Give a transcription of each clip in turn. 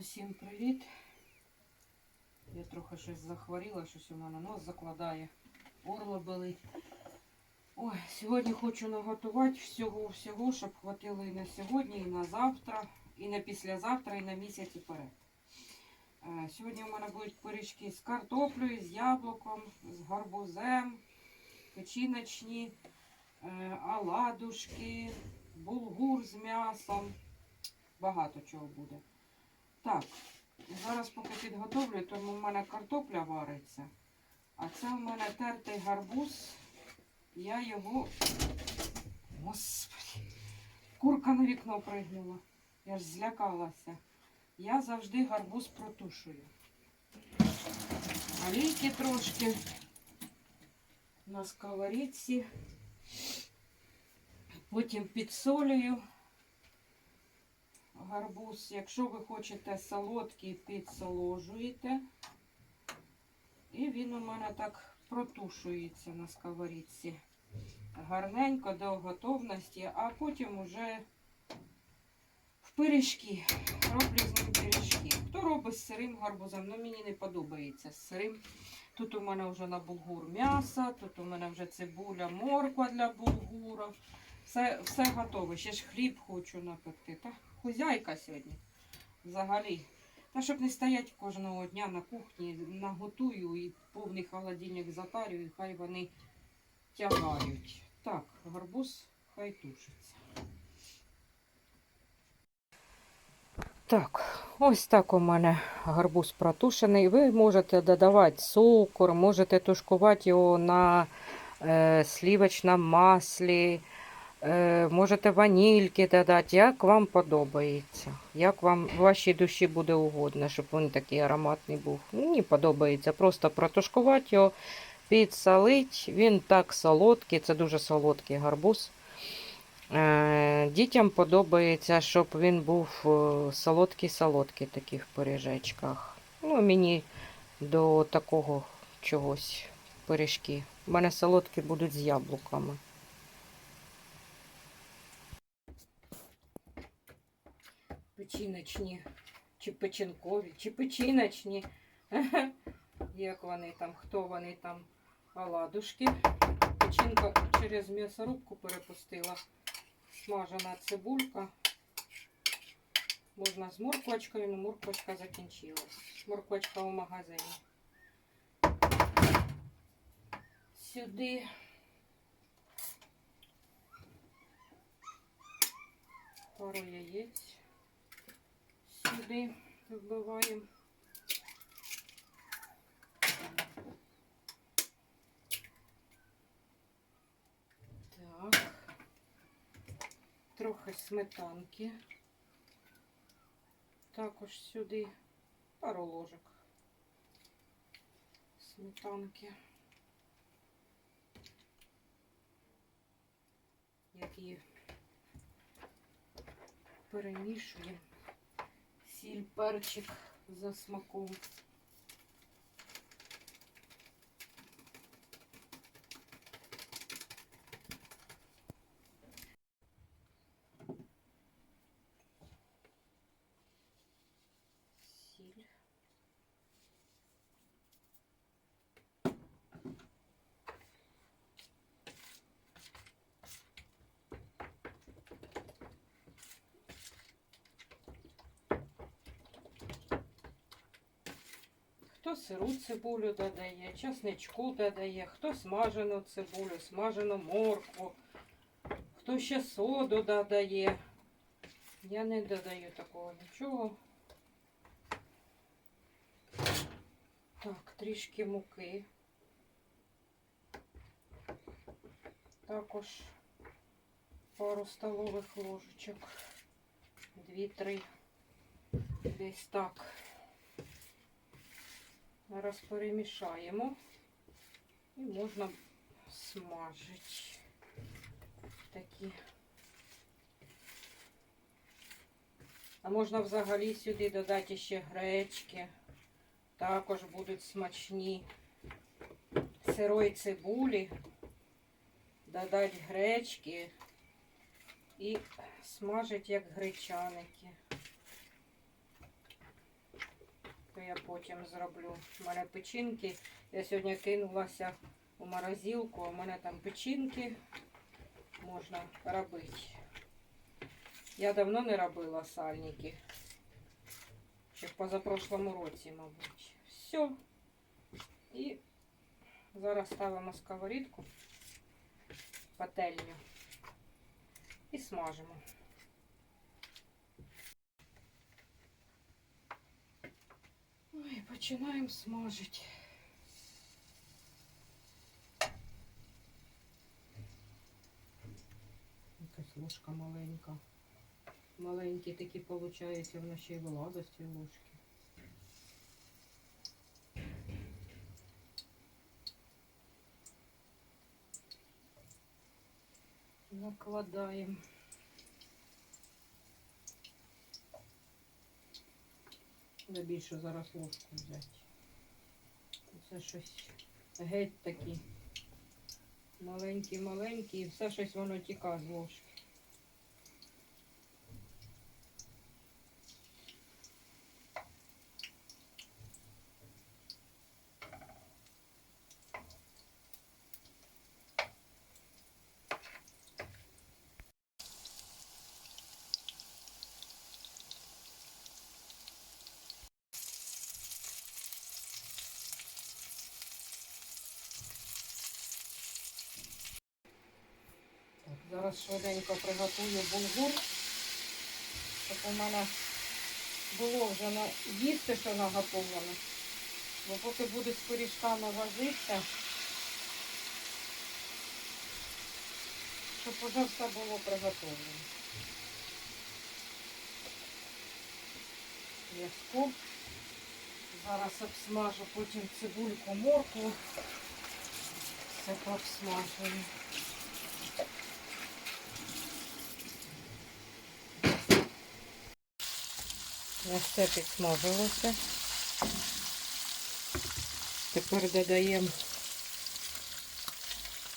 Усім привіт. Я трохи щось захворіла, щось у мене нос закладає, горло болить. Ой, сьогодні хочу наготувати всього-всього, щоб хватило і на сьогодні, і на завтра, і на післязавтра, і на місяць і перед. Е, Сьогодні у мене будуть пиріжки з картоплею, з яблуком, з гарбузем, печіночні, е, оладушки, булгур з м'ясом. Багато чого буде. Так, зараз поки підготовлю, тому в мене картопля вариться. А це у мене тертий гарбуз. Я його. Господи, курка на вікно пригнула. Я ж злякалася. Я завжди гарбуз протушую. Олійки трошки на сковорідці. Потім підсолюю гарбуз. Якщо ви хочете солодкий, підсоложуєте. І він у мене так протушується на сковорідці. Гарненько до готовності, а потім уже в пиріжки. Роблю з ним пиріжки. Хто робить з сирим гарбузом? Ну мені не подобається з сирим. Тут у мене вже на булгур м'ясо, тут у мене вже цибуля, морква для булгура. Все, все готове. Ще ж хліб хочу напекти. Та хозяйка сьогодні. Взагалі. Та щоб не стоять кожного дня на кухні, наготую і повний холодильник затарю, і хай вони тягають. Так, гарбуз хай тушиться. Так, ось так у мене гарбуз протушений. Ви можете додавати цукор, можете тушкувати його на е, сливочному маслі. Е, можете ванільки додати, як вам подобається. Як вам вашій душі буде угодно, щоб він такий ароматний був. Мені подобається просто протушкувати його, підсолити. Він так солодкий, це дуже солодкий гарбуз. Е, Дітям подобається, щоб він був е, солодкий-солодкий такий в пиріжечках. Ну, мені до такого чогось пиріжки. У мене солодкі будуть з яблуками. Печіночні, чи печінкові, чи печіночні. Як вони там, хто вони там, оладушки. Печінка через м'ясорубку перепустила. Смажена цибулька. Можна з морквочкою, але морквочка закінчилась. Морквочка у магазині. Сюди. Пару яєць. Сюди вбиваємо. Так. Трохи сметанки. Також сюди пару ложок сметанки. Які перемішуємо. Сіль, перчик за смаком. Сіль. Хто сиру цибулю додає, часничку додає, хто смажену цибулю, смажену моркву, хто ще соду додає. Я не додаю такого нічого. Так, трішки муки. Також пару столових ложечок. Дві-три. Десь так. Зараз перемішаємо і можна смажити такі. А можна взагалі сюди додати ще гречки. Також будуть смачні сирої цибулі, додати гречки і смажити як гречаники. Я потім зроблю. У мене печінки. Я сьогодні кинулася у морозилку, у мене там печінки можна робити. Я давно не робила сальники. Ще в позапрошлому році, мабуть. Все. І зараз ставимо сковорідку, пательню і смажимо. Ой, починаємо смажити. Якась ложка маленька. Маленькі такі, виходить, вона ще й вилазить з цієї ложки. Накладаємо. Треба більше зараз ложку взяти. Це щось геть такі. Маленькі-маленькі, і все щось воно тіка з ложки. Зараз швиденько приготую булгур, щоб у мене було вже на їсти, що наготовлено. Бо поки буду з пиріжками возитися, щоб уже все було приготовлено. М'язку. Зараз обсмажу потім цибульку, моркву. Все пообсмажую. Ось все підсмажилося. Тепер додаємо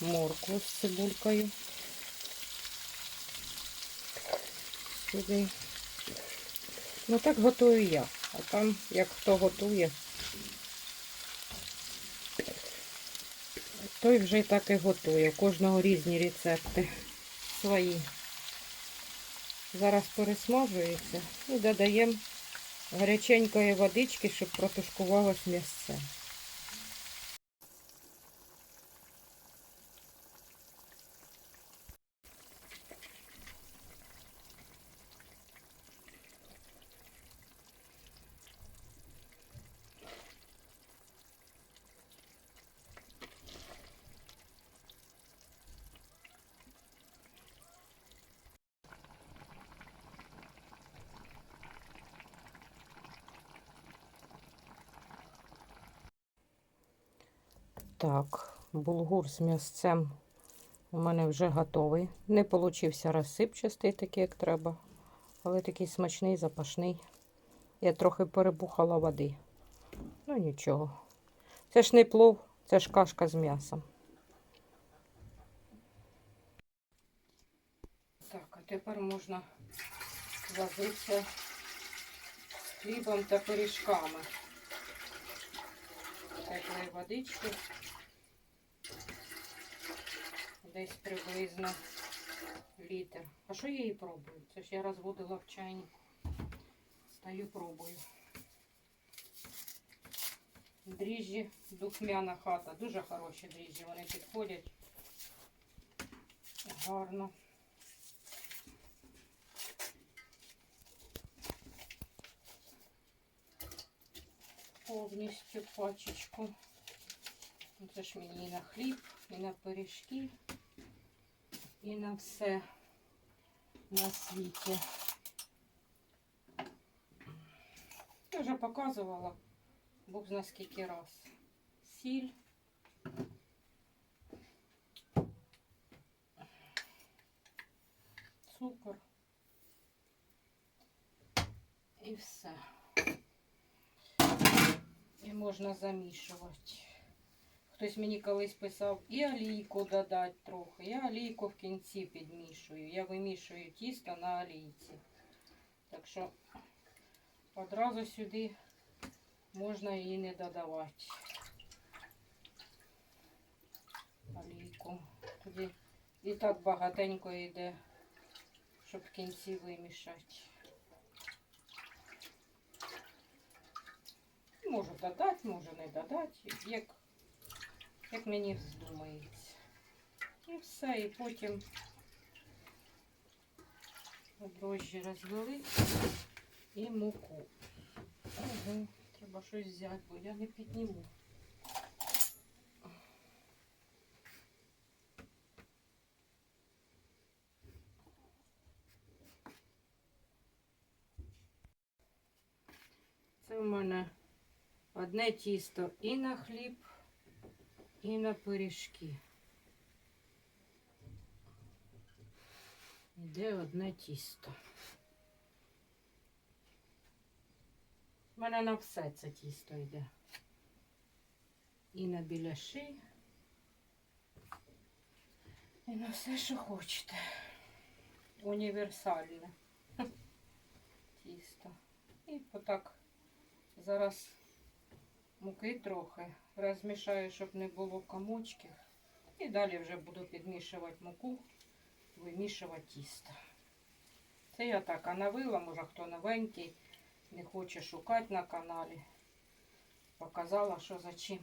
моркву з цибулькою. Сюди. Ну так готую я. А там як хто готує, той вже так і готує. У кожного різні рецепти свої. Зараз пересмажується і додаємо гаряченької водички, щоб протушкувалось м'ясце. Так, булгур з м'ясцем у мене вже готовий. Не получився розсипчастий, такий, як треба, але такий смачний, запашний. Я трохи перебухала води. Ну нічого. Це ж не плов, це ж кашка з м'ясом. Так, а тепер можна возитися з хлібом та пиріжками. Теплої водички. Десь приблизно літр. А що я її пробую? Це ж я розводила в чайник. Стаю пробую. Дріжджі, духмяна хата. Дуже хороші дріжджі. Вони підходять гарно. Повністю пачечку. Ну, Це ж мені і на хліб, і на пиріжки, і на все на світі. Я вже показувала, Бог зна скільки раз. Сіль. Цукор. І все. І можна замішувати. Хтось мені колись писав і олійку додати трохи. Я олійку в кінці підмішую. Я вимішую тісто на олійці. Так що одразу сюди можна її не додавати. Олійку. Тоді і так багатенько йде, щоб в кінці вимішати. Можу додати, можу не додати, як, як мені вздумається. І все, і потім дрожжі розвели і муку. Угу. Треба щось взяти, бо я не підніму. Одне тісто і на хліб, і на пиріжки. Іде одне тісто. У мене на все це тісто йде. І на біляши, і на все, що хочете. Універсальне тісто. І отак зараз муки трохи розмішаю, щоб не було комочків. І далі вже буду підмішувати муку, вимішувати тісто. Це я так оновила, може хто новенький не хоче шукати на каналі. Показала, що за чим.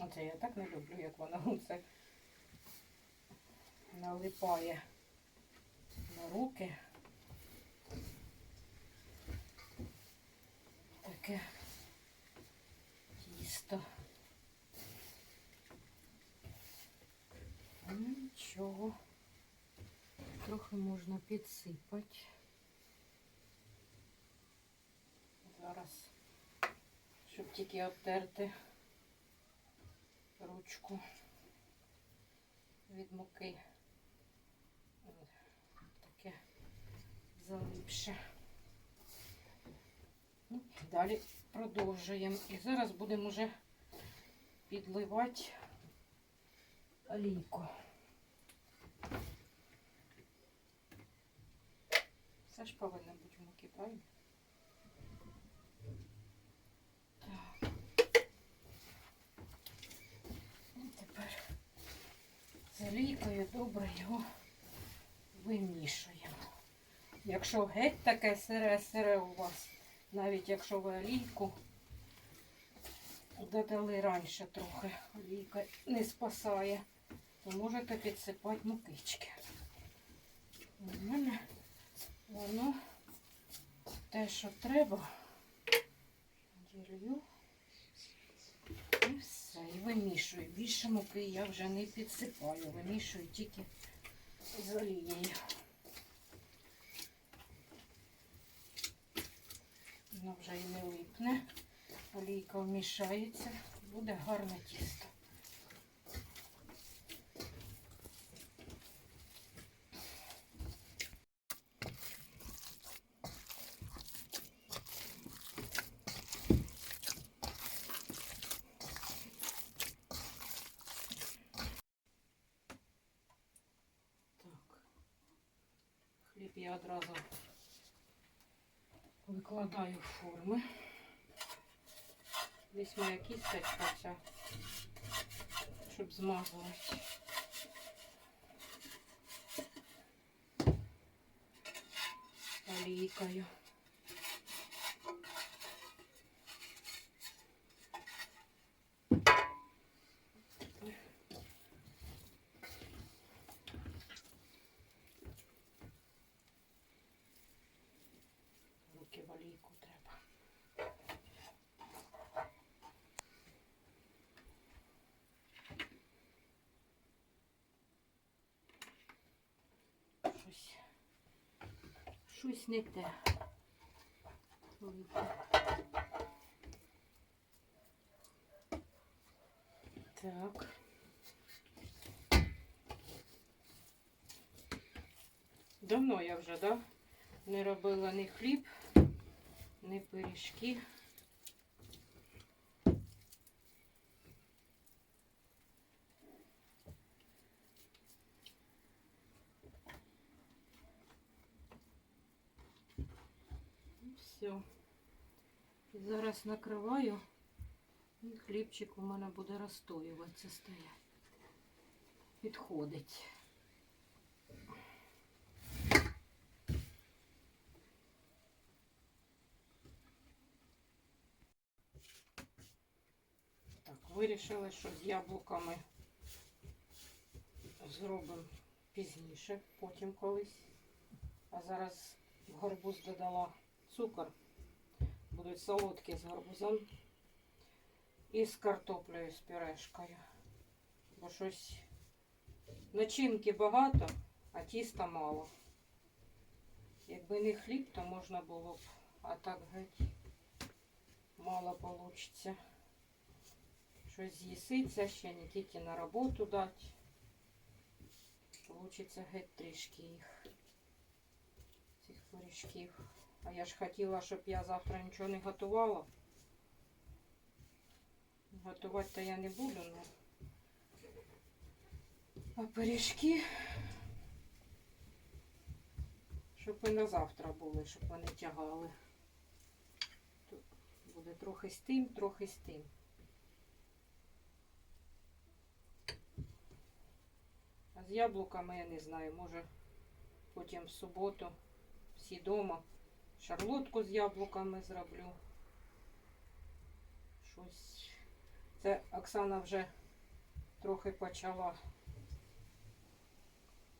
Оце я так не люблю, як воно це налипає на руки. Таке тісто. Ну, Нічого. Трохи можна підсипати. Зараз, щоб тільки обтерти ручку від муки. Таке залипше. Ну, Далі продовжуємо. І зараз будемо вже підливати олійку. Все ж повинно бути в муки, правильно? Так. І тепер олійкою добре його вимішуємо. Якщо геть таке сире-сире у вас, навіть якщо ви олійку додали раніше трохи, олійка не спасає, то можете підсипати мукички. У мене воно те, що треба, ділю і все. І вимішую. Більше муки я вже не підсипаю, вимішую тільки з олією. Воно вже і не липне. Олійка вмішається, буде гарне тісто. Так. Хліб я одразу викладаю форми. Десь моя кісточка ця, щоб змазувати. Олійкою. Руки в олійку треба. Щось, щось не те. Так. Давно я вже, да? Не робила ні хліб, ні пиріжки. Все. І зараз накриваю. І хлібчик у мене буде розстоюватися стоять. Підходить. Так, вирішили, що з яблуками зробимо пізніше, потім колись. А зараз в гарбуз додала цукор. Будуть солодкі з гарбузом і з картоплею з пюрешкою. Бо щось начинки багато, а тіста мало. Якби не хліб, то можна було б, а так геть мало получиться. Щось з'їситься, ще не тільки на роботу дати. Получиться геть трішки їх, цих пиріжків. А я ж хотіла, щоб я завтра нічого не готувала. Готувати то я не буду, но... А пиріжки, щоб і на завтра були, щоб вони тягали. Тут буде трохи з тим, трохи з тим. А з яблуками я не знаю, може потім в суботу всі дома шарлотку з яблуками зроблю. Щось. Це Оксана вже трохи почала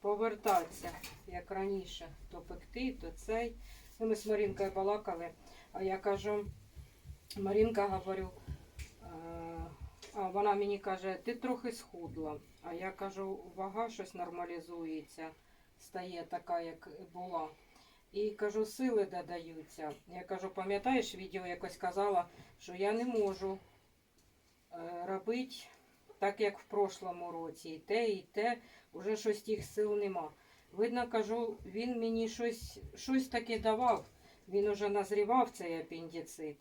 повертатися, як раніше, то пекти, то цей. Ну, ми з Марінкою балакали, а я кажу, Марінка говорю, е, а вона мені каже, ти трохи схудла. А я кажу, вага щось нормалізується, стає така, як була. І кажу, сили додаються. Я кажу, пам'ятаєш, відео якось казала, що я не можу е, робити так, як в прошлому році. І те, і те, вже щось тих сил нема. Видно, кажу, він мені щось, щось таке давав. Він уже назрівав цей апендицит.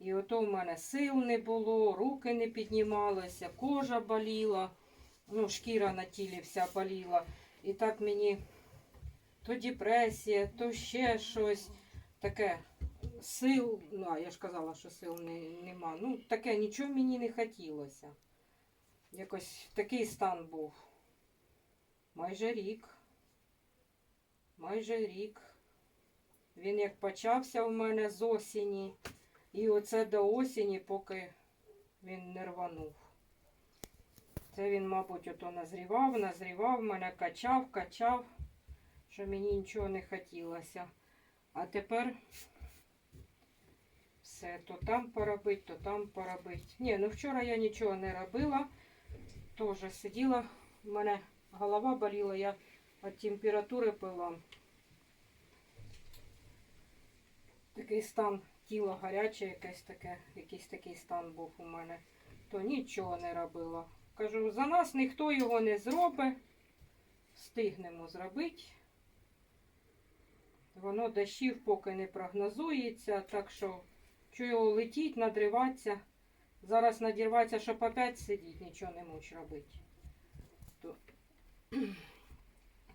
І ото в мене сил не було, руки не піднімалися, кожа боліла, ну, шкіра на тілі вся боліла. І так мені то депресія, то ще щось таке. Сил, ну, а я ж казала, що сил не, нема. Ну, таке нічого мені не хотілося. Якось такий стан був. Майже рік. Майже рік. Він як почався у мене з осені. І оце до осені, поки він не рванув. Це він, мабуть, ото назрівав, назрівав, мене качав, качав, що мені нічого не хотілося. А тепер все, то там поробить, то там поробить. Ні, ну вчора я нічого не робила. Теж сиділа, в мене голова боліла, я від температури пила. Такий стан тіло гаряче, якесь таке, якийсь такий стан був у мене, то нічого не робила. Кажу, за нас ніхто його не зробить, встигнемо зробити. Воно дощів поки не прогнозується, так що чую летіть, надриватися. Зараз надірватися, щоб опять сидіти, нічого не можеш робити. То,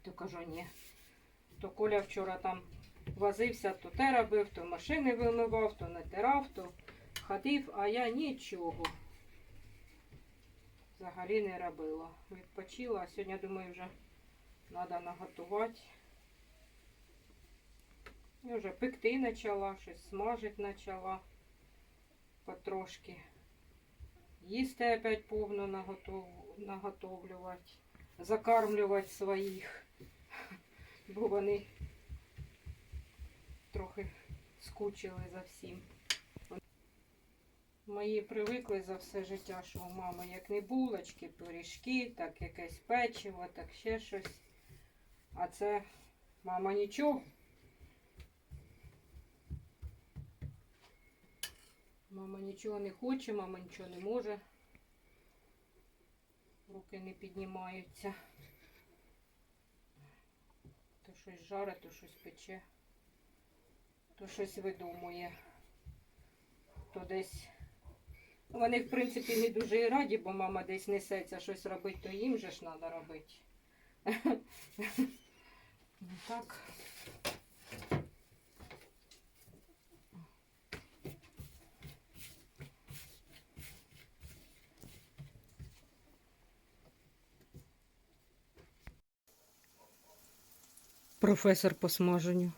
то кажу, ні. То Коля вчора там возився, то те робив, то машини вимивав, то натирав, то ходив, а я нічого взагалі не робила. Відпочила, а сьогодні, думаю, вже треба наготувати. І вже пекти почала, щось смажити почала потрошки. Їсти опять повно наготов... наготовлювати, закармлювати своїх, бо вони трохи скучили за всім. Мої привикли за все життя, що у мами як не булочки, пиріжки, так якесь печиво, так ще щось. А це мама нічого. Мама нічого не хоче, мама нічого не може. Руки не піднімаються. То щось жаре, то щось пече, то щось видумує. То десь. Вони, в принципі, не дуже і раді, бо мама десь несеться щось робити, то їм же ж треба робити. Ну, Так. Професор по смаженню.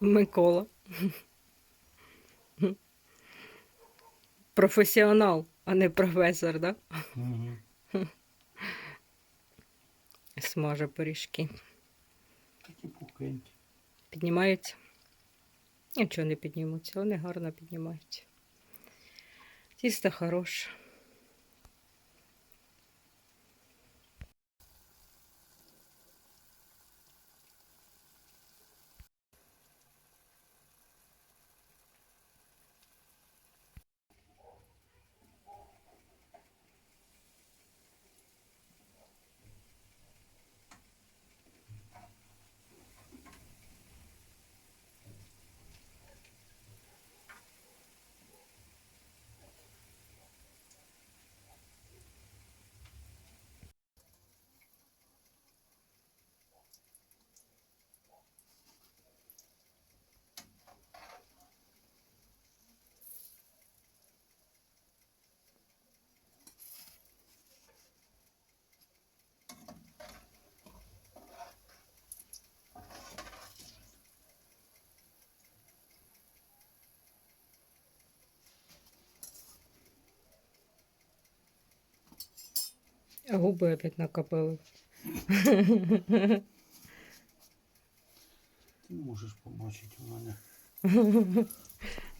Микола. Професіонал, а не професор, да? Угу. Смаже пиріжки. Такі пухенькі. Піднімаються? Нічого не піднімуться, вони гарно піднімаються. Тісто хороше. А губи опять накопили. Ти можеш побачити у мене.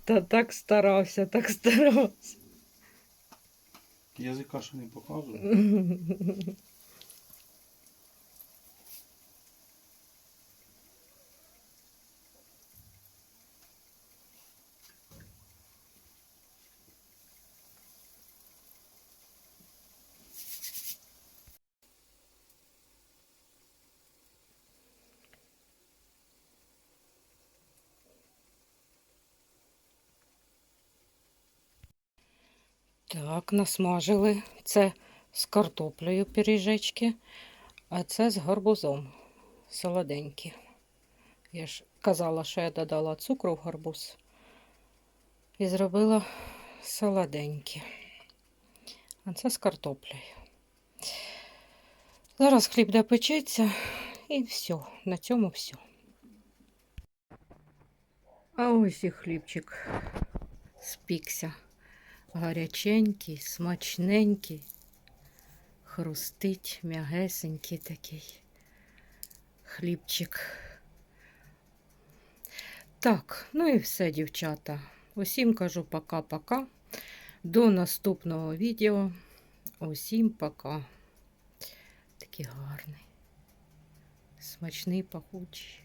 Та так старався, так старався. Язика ще не показую. Так, насмажили. Це з картоплею пиріжечки, а це з гарбузом. Солоденькі. Я ж казала, що я додала цукру в гарбуз. І зробила солоденькі. А це з картоплею. Зараз хліб допечеться і все. На цьому все. А ось і хлібчик спікся. Гаряченький, смачненький, хрустить, м'ягесенький такий хлібчик. Так, ну і все, дівчата. Усім кажу пока-пока. До наступного відео. Усім пока. Такий гарний, смачний, пахучий.